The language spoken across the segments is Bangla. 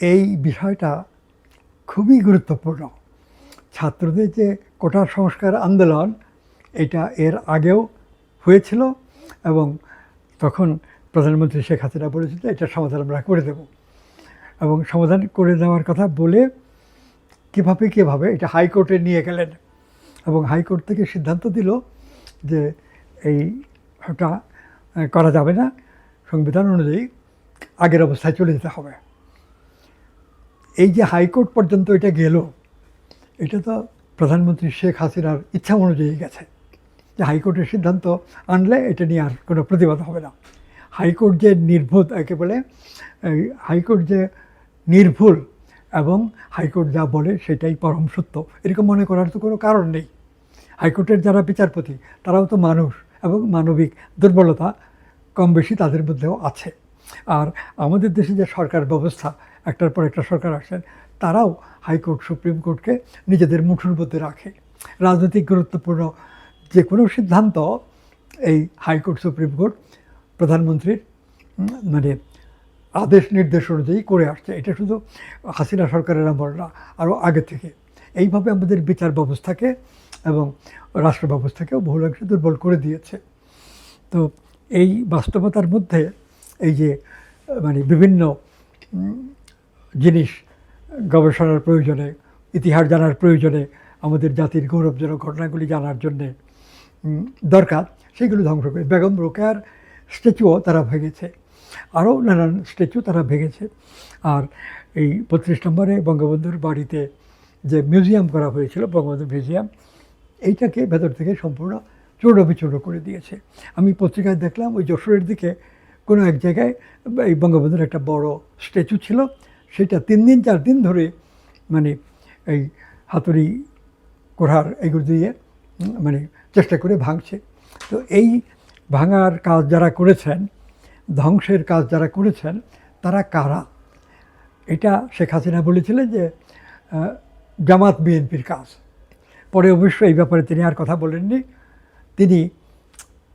এই বিষয়টা খুবই গুরুত্বপূর্ণ। ছাত্রদের যে কোটা সংস্কার আন্দোলন এটা এর আগেও হয়েছিল এবং তখন প্রধানমন্ত্রী শেখ হাসিনা বলেছিল এটা সমাধান আমরা করে দেব। এবং সমাধান করে দেওয়ার কথা বলে কীভাবে কীভাবে এটা হাইকোর্টে নিয়ে গেলেন এবং হাইকোর্ট থেকে সিদ্ধান্ত দিল যে এইটা আহ, করা যাবে না। সংবিধান অনুযায়ী আগের অবস্থায় চলে যেতে হবে। এই যে হাইকোর্ট পর্যন্ত এটা গেল, এটা তো প্রধানমন্ত্রী শেখ হাসিনার ইচ্ছা অনুযায়ী গেছে যে হাইকোর্টের সিদ্ধান্ত আনলে এটা নিয়ে আর কোনো প্রতিবাদ হবে না। হাইকোর্ট যে নির্ভুল, একে বলে হাইকোর্ট যে নির্ভুল এবং হাইকোর্ট যা বলে সেটাই পরম সত্য। এরকম মনে করার তো কোনো কারণ নেই। হাইকোর্টের যারা বিচারপতি, তারাও তো মানুষ এবং মানবিক দুর্বলতা কম বেশি তাদের মধ্যেও আছে। আর আমাদের দেশে যে সরকার ব্যবস্থা একটার পর একটা সরকার আসেন তারাও হাইকোর্ট, সুপ্রিম কোর্টকে নিজেদের মুঠোর মধ্যে রাখে। রাজনৈতিক গুরুত্বপূর্ণ যে কোনো সিদ্ধান্ত এই হাইকোর্ট, সুপ্রিম কোর্ট, প্রধানমন্ত্রীর মানে আদেশ, নির্দেশ অনুযায়ী করে আসছে। এটা শুধু হাসিনা সরকারের আমল না, আরও আগে থেকে। এইভাবে আমাদের বিচার ব্যবস্থাকে এবং রাষ্ট্র ব্যবস্থাকেও বহুলাংশে দুর্বল করে দিয়েছে। তো এই বাস্তবতার মধ্যে এই যে মানে বিভিন্ন জিনিস গবেষণার প্রয়োজনে, ইতিহাস জানার প্রয়োজনে, আমাদের জাতির গৌরবজনক ঘটনাগুলি জানার জন্যে দরকার, সেগুলো ধ্বংস করে। বেগম রোকেয়ার স্ট্যাচুও তারা ভেঙেছে। আরও নানান স্ট্যাচু তারা ভেঙেছে। আর এই বত্রিশ নম্বরে বঙ্গবন্ধুর বাড়িতে যে মিউজিয়াম করা হয়েছিল, বঙ্গবন্ধু মিউজিয়াম, এইটাকে ভেতর থেকে সম্পূর্ণ চূর্ণ বিচূর্ণ করে দিয়েছে। আমি পত্রিকায় দেখলাম, ওই যশোরের দিকে কোনো এক জায়গায়, এই বঙ্গবন্ধুর একটা বড় স্ট্যাচু ছিল সেটা তিন দিন, চার দিন ধরে মানে এই হাতুড়ি কোড়ার এগুলো দিয়ে মানে চেষ্টা করে ভাঙছে। তো এই ভাঙার কাজ যারা করেছেন, ধ্বংসের কাজ যারা করেছেন, তারা কারা? এটা শেখ হাসিনা বলেছিলেন যে জামাত বিএনপির কাজ। পরে অবশ্য এই ব্যাপারে তিনি আর কথা বলেননি। তিনি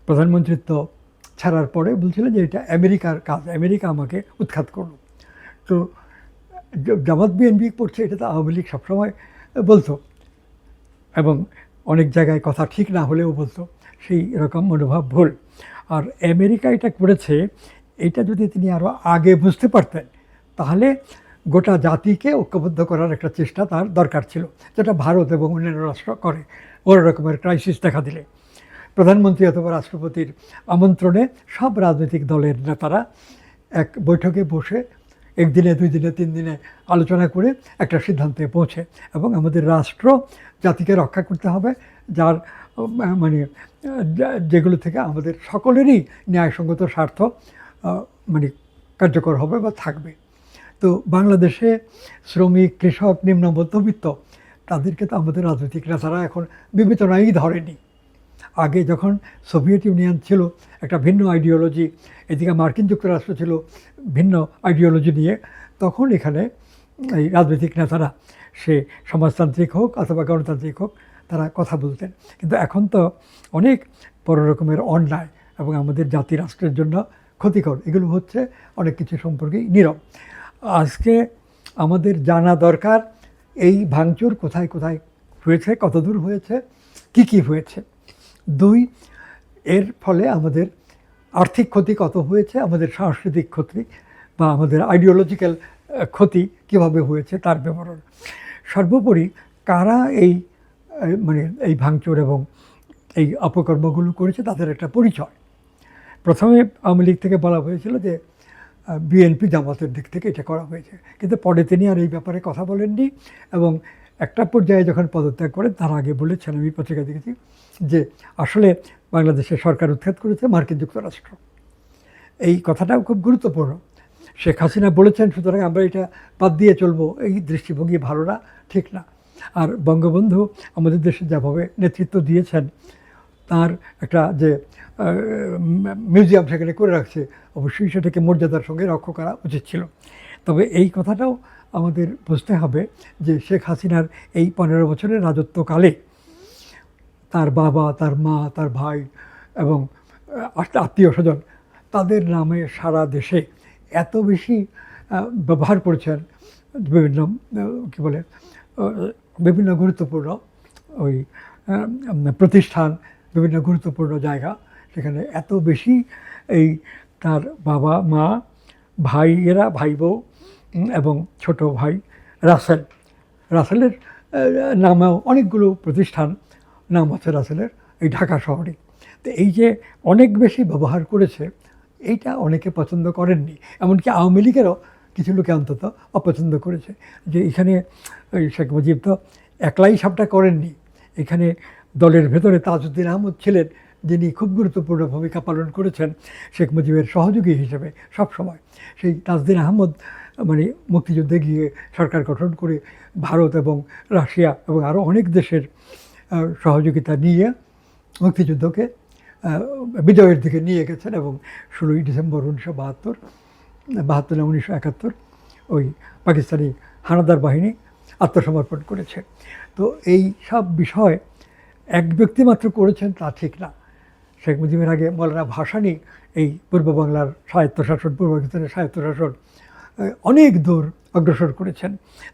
প্রধানমন্ত্রিত্ব ছাড়ার পরে বলছিলেন যে, এটা আমেরিকার কাজ, আমেরিকা আমাকে উৎখাত করল। তো জামাত বিএনপি পড়ছে এটা তো আওয়ামী লীগ সবসময় বলতো। এবং অনেক জায়গায় কথা ঠিক না হলেও বলতো, সেই রকম মনোভাব ভুল। আর আমেরিকা এটা করেছে, এটা যদি তিনি আরও আগে বুঝতে পারতেন, তাহলে গোটা জাতিকে ঐক্যবদ্ধ করার একটা চেষ্টা তার দরকার ছিল, যেটা ভারত এবং অন্যান্য রাষ্ট্র করে। বড় রকমের ক্রাইসিস দেখা দিলে। প্রধানমন্ত্রী অথবা রাষ্ট্রপতির আমন্ত্রণে সব রাজনৈতিক দলের নেতারা এক বৈঠকে বসে একদিনে দুই দিনে তিন দিনে আলোচনা করে একটা সিদ্ধান্তে পৌঁছে এবং আমাদের রাষ্ট্র জাতিকে রক্ষা করতে হবে, যার মানে যেগুলো থেকে আমাদের সকলেরই ন্যায়সঙ্গত স্বার্থ মানে কার্যকর হবে বা থাকবে। তো বাংলাদেশে শ্রমিক, কৃষক, নিম্ন মধ্যবিত্ত, তাদেরকে তো আমাদের রাজনৈতিক নেতারা এখন বিবেচনাই ধরেনি। আগে যখন সোভিয়েত ইউনিয়ন ছিল, একটা ভিন্ন আইডিওলজি এদিকে মার্কিন যুক্তরাষ্ট্র ছিল, ভিন্ন আইডিওলজি নিয়ে, তখন এখানে এই রাজনৈতিক নেতারা, সে সমাজতান্ত্রিক হোক অথবা গণতান্ত্রিক হোক, তারা কথা বলতেন। কিন্তু এখন তো অনেক বড় রকমের অন্যায় এবং আমাদের জাতি রাষ্ট্রের জন্য ক্ষতিকর। এগুলো হচ্ছে অনেক কিছু সম্পর্কেই নীরব। আজকে আমাদের জানা দরকার, এই ভাঙচুর কোথায় কোথায় হয়েছে, কতদূর হয়েছে, কি কি হয়েছে? দুই, এর ফলে আমাদের আর্থিক ক্ষতি কত হয়েছে, আমাদের সাংস্কৃতিক ক্ষতি বা আমাদের আইডিওলজিক্যাল ক্ষতি কীভাবে হয়েছে তার বিবরণ। সর্বোপরি কারা এই মানে এই ভাঙচুর এবং এই অপকর্মগুলো করেছে তাদের একটা পরিচয়। প্রথমে আওয়ামী লীগ থেকে বলা হয়েছিল যে বিএনপি জামাতের দিক থেকে এটা করা হয়েছে। কিন্তু পরে তিনি আর এই ব্যাপারে কথা বলেননি এবং একটা পর্যায়ে যখন পদত্যাগ করেন তার আগে বলেছেন আমি পত্রিকা দেখেছি যে আসলে বাংলাদেশের সরকার উৎখাত করেছে মার্কিন যুক্তরাষ্ট্র। এই কথাটাও খুব গুরুত্বপূর্ণ। শেখ হাসিনা বলেছেন, সুতরাং আমরা এটা বাদ দিয়ে চলবো। এই দৃষ্টিভঙ্গি ভালো না, ঠিক না। আর বঙ্গবন্ধু আমাদের দেশে যেভাবে নেতৃত্ব দিয়েছেন, তার একটা যে মিউজিয়াম সেখানে করে রাখছে, অবশ্যই সেটাকে মর্যাদার সঙ্গে রক্ষা করা উচিত ছিল। তবে এই কথাটাও আমাদের বুঝতে হবে যে শেখ হাসিনার এই পনেরো বছরের রাজত্বকালে তার বাবা, তার মা, তার ভাই এবং আত্মীয় স্বজন তাদের নামে সারা দেশে এত বেশি ব্যবহার করেছেন বিভিন্ন কী বলে বিভিন্ন গুরুত্বপূর্ণ ওই প্রতিষ্ঠান, বিভিন্ন গুরুত্বপূর্ণ জায়গা সেখানে এত বেশি এই তার বাবা, মা ভাইয়েরা ভাই বউ এবং ছোট ভাই রাসেল। রাসেলের নামেও অনেকগুলো প্রতিষ্ঠান নাম আছে রাসেলের এই ঢাকা শহরে। তো এই যে অনেক বেশি ব্যবহার করেছে, এইটা অনেকে পছন্দ করেননি। এমনকি আওয়ামী লীগেরও কিছু লোকে অন্তত অপছন্দ করেছে। যে এখানে শেখ মুজিব তো একলাই সবটা করেননি। এখানে দলের ভেতরে তাজউদ্দিন আহমদ ছিলেন, যিনি খুব গুরুত্বপূর্ণ ভূমিকা পালন করেছেন শেখ মুজিবের সহযোগী হিসেবে সব সময় সেই তাজউদ্দিন আহমদ মানে মুক্তিযুদ্ধে গিয়ে সরকার গঠন করে ভারত এবং রাশিয়া এবং আরও অনেক দেশের সহযোগিতা নিয়ে মুক্তিযুদ্ধকে বিজয়ের দিকে নিয়ে গেছেন এবং ষোলোই ডিসেম্বর উনিশশো বাহাত্তর বাহাত্তর না উনিশশো একাত্তর ওই পাকিস্তানি হানাদার বাহিনী আত্মসমর্পণ করেছে। তো এই সব বিষয় এক ব্যক্তি মাত্র করেছেন তা ঠিক না। শেখ মুজিবের আগে মৌলানা ভাসানি এই পূর্ব বাংলার স্বায়ত্তশাসন, পূর্ব পাকিস্তানের স্বায়ত্তশাসন অনেক দূর অগ্রসর করেছেন।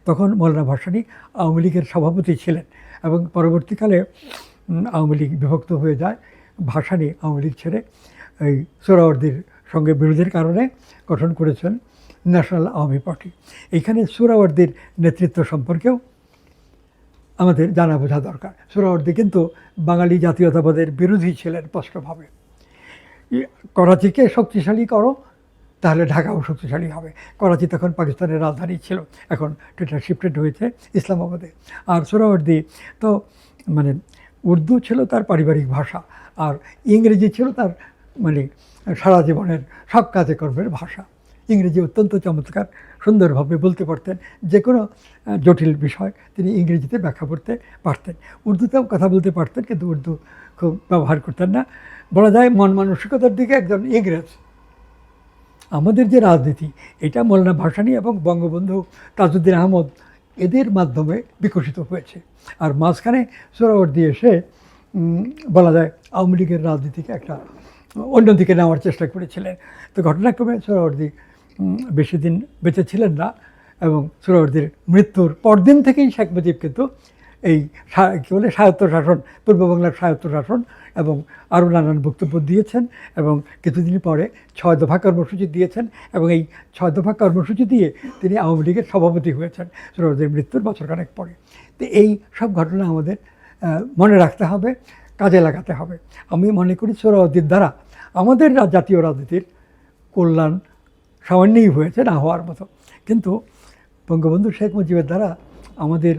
তখন মৌলানা ভাসানী আওয়ামী লীগের সভাপতি ছিলেন এবং পরবর্তীকালে আওয়ামী লীগ বিভক্ত হয়ে যায়, ভাসানি আওয়ামী লীগ ছেড়ে এই সোহরাওয়ার্দির সঙ্গে বিরোধের কারণে গঠন করেছেন ন্যাশনাল আওয়ামী পার্টি। এইখানে সোহরাওয়ার্দির নেতৃত্ব সম্পর্কেও আমাদের জানা বোঝা দরকার। সোহরাওয়ার্দী কিন্তু বাঙালি জাতীয়তাবাদের বিরোধী ছিলেন স্পষ্টভাবে। করাচিকে শক্তিশালী করো তাহলে ঢাকাও শক্তিশালী হবে। করাচি তখন পাকিস্তানের রাজধানী ছিল। এখন সেটা শিফটেড হয়েছে ইসলামাবাদে। আর সোহরাওয়ার্দী তো মানে উর্দু ছিল তার পারিবারিক ভাষা আর ইংরেজি ছিল তার মানে সারা জীবনের সব কাজে কর্মের ভাষা। ইংরেজি অত্যন্ত চমৎকার, সুন্দরভাবে বলতে পারতেন। যে কোনো জটিল বিষয় তিনি ইংরেজিতে ব্যাখ্যা করতে পারতেন। উর্দুতেও কথা বলতে পারতেন, কিন্তু উর্দু খুব ব্যবহার করতেন না। বলা যায় মন মানসিকতার দিকে একজন ইংরেজ। আমাদের যে রাজনীতি, এটা মৌলানা ভাসানী এবং বঙ্গবন্ধু তাজউদ্দিন আহমদ এদের মাধ্যমে বিকশিত হয়েছে। আর মাঝখানে সোহরাওয়ার্দী এসে বলা যায় আওয়ামী লীগের রাজনীতিকে একটা অন্যদিকে নেওয়ার চেষ্টা করেছিলেন। তো ঘটনাক্রমে সোহরাওয়ার্দী বেশি দিন বেঁচে ছিলেন না এবং সোহরাওয়ার্দীর মৃত্যুর পরদিন থেকেই শেখ মুজিব কিন্তু এই কী বলে স্বায়ত্তশাসন পূর্ব বাংলার স্বায়ত্তশাসন এবং আরও নানান বক্তব্য দিয়েছেন এবং কিছুদিন পরে ছয় দফা কর্মসূচি দিয়েছেন এবং এই ছয় দফা কর্মসূচি দিয়ে তিনি আওয়ামী লীগের সভাপতি হয়েছেন সুরজের মৃত্যুর বছর বছরখানেক পরে। তো এই সব ঘটনা আমাদের মনে রাখতে হবে, কাজে লাগাতে হবে। আমি মনে করি সোহরাওয়ার্দীর দ্বারা আমাদের জাতীয় রাজনীতির কল্যাণ সামান্যই হয়েছে না হওয়ার মতো। কিন্তু বঙ্গবন্ধু শেখ মুজিবের দ্বারা আমাদের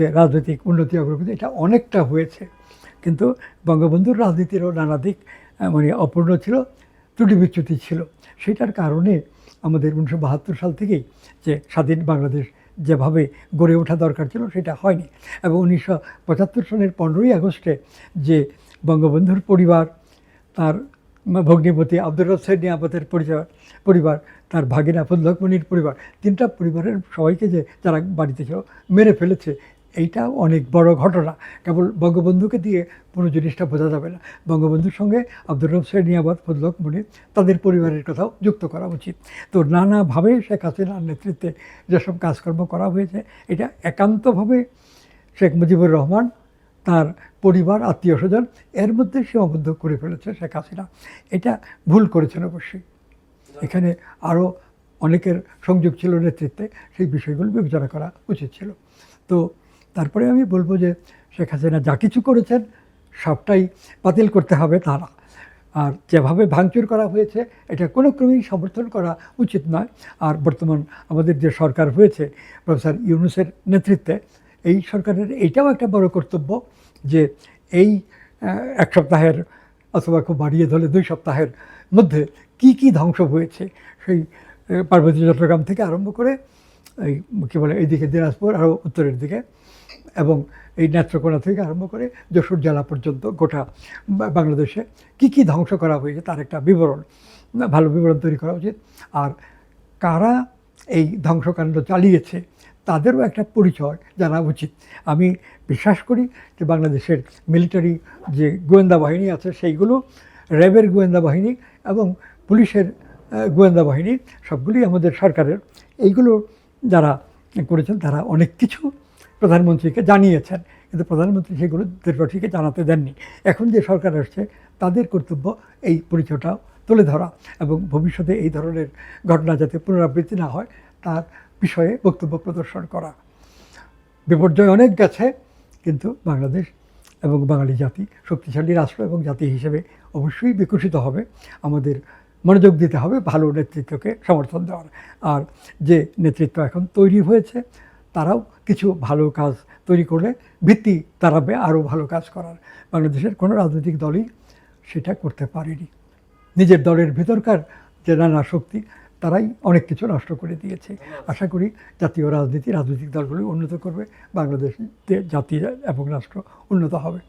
যে রাজনৈতিক উন্নতি অগ্রগতি, এটা অনেকটা হয়েছে। কিন্তু বঙ্গবন্ধুর রাজনীতিরও নানা দিক মানে অপূর্ণ ছিল, ত্রুটি বিচ্যুতি ছিল। সেটার কারণে আমাদের উনিশশো বাহাত্তর সাল থেকেই যে স্বাধীন বাংলাদেশ যেভাবে গড়ে ওঠা দরকার ছিল, সেটা হয়নি। এবং উনিশশো পঁচাত্তর সালের পনেরোই আগস্টে যে বঙ্গবন্ধুর পরিবার, তার ভগ্নিপতি আব্দুর রসের নিয়ামতের পরিচয়, পরিবার, তার ভাগিনা ফুল্লকমণির পরিবার, তিনটা পরিবারের সবাইকে যে যারা বাড়িতে ছিল, মেরে ফেলেছে এইটা অনেক বড় ঘটনা। কেবল বঙ্গবন্ধুকে দিয়ে কোনো জিনিসটা বোঝা যাবে না। বঙ্গবন্ধুর সঙ্গে আব্দুর রব সের নিয়ামত ফজলকমণি তাদের পরিবারের কথাও যুক্ত করা উচিত। তো নানাভাবে শেখ হাসিনার নেতৃত্বে যেসব কাজকর্ম করা হয়েছে, এটা একান্তভাবে শেখ মুজিবুর রহমান, তার পরিবার, আত্মীয় স্বজন, এর মধ্যে সীমাবদ্ধ করে ফেলেছে শেখ হাসিনা। এটা ভুল করেছেন অবশ্যই। এখানে আরও অনেকের সংযোগ ছিল নেতৃত্বে, সেই বিষয়গুলো বিবেচনা করা উচিত ছিল। তো তারপরে আমি বলব যে শেখ হাসিনা যা কিছু করেছেন সবটাই বাতিল করতে হবে তারা। আর যেভাবে ভাঙচুর করা হয়েছে, এটা কোনো ক্রমেই সমর্থন করা উচিত নয়। আর বর্তমান আমাদের যে সরকার হয়েছে, প্রফেসর ইউনুসের নেতৃত্বে, এই সরকারের এইটাও একটা বড় কর্তব্য যে এই এক সপ্তাহের অথবা খুব বাড়িয়ে ধরলে দুই সপ্তাহের মধ্যে কি কি ধ্বংস হয়েছে, সেই পার্বতী চট্টগ্রাম থেকে আরম্ভ করে এই, কী বলে, এইদিকে দিনাজপুর, আরও উত্তরের দিকে এবং এই নেত্রকোনা থেকে আরম্ভ করে যশোর জেলা পর্যন্ত গোটা বাংলাদেশে কি কি ধ্বংস করা হয়েছে তার একটা বিবরণ, ভালো বিবরণ তৈরি করা উচিত। আর কারা এই ধ্বংসকাণ্ড চালিয়েছে তাদেরও একটা পরিচয় জানা উচিত। আমি বিশ্বাস করি যে বাংলাদেশের মিলিটারি যে গোয়েন্দা বাহিনী আছে সেইগুলো, র্যাবের গোয়েন্দা বাহিনী এবং পুলিশের গোয়েন্দা বাহিনী সবগুলি আমাদের সরকারের। এইগুলো যারা করেছেন তারা অনেক কিছু প্রধানমন্ত্রীকে জানিয়েছেন। কিন্তু প্রধানমন্ত্রী সেগুলো দেশবাসীকে জানাতে দেননি। এখন যে সরকার আসছে, তাদের কর্তব্য এই পরিচয়টা তুলে ধরা এবং ভবিষ্যতে এই ধরনের ঘটনা যাতে পুনরাবৃত্তি না হয়, তার বিষয়ে বক্তব্য প্রদর্শন করা। বিপর্যয় অনেক গেছে, কিন্তু বাংলাদেশ এবং বাঙালি জাতি শক্তিশালী রাষ্ট্র এবং জাতি হিসেবে অবশ্যই বিকশিত হবে। আমাদের মনোযোগ দিতে হবে ভালো নেতৃত্বকে সমর্থন দেওয়ার। আর যে নেতৃত্ব এখন তৈরি হয়েছে, তারাও কিছু ভালো কাজ তৈরি করলে ভিত্তি দাঁড়াবে আরও ভালো কাজ করার। বাংলাদেশের কোনো রাজনৈতিক দলই সেটা করতে পারেনি। নিজের দলের ভেতরকার যে নানা শক্তি, তারাই অনেক কিছু নষ্ট করে দিয়েছে। আশা করি জাতীয় রাজনীতি, রাজনৈতিক দলগুলি উন্নত করবে। বাংলাদেশ জাতি এবং রাষ্ট্র উন্নত হবে।